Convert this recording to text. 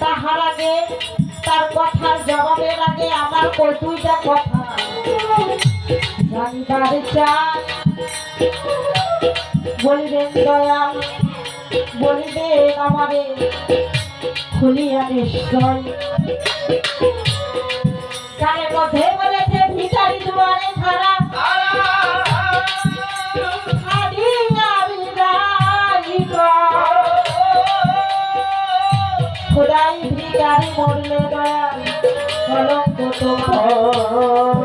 তাহার আগে তার কথার জবাবের আমার দুইটা কথা। জানিবার চাই বলিবেন দয়াল, বলিবেন আমারে, খুলিয়া নিশ্চয়। তারে মরলে দয়াল কলঙ্ক তোমার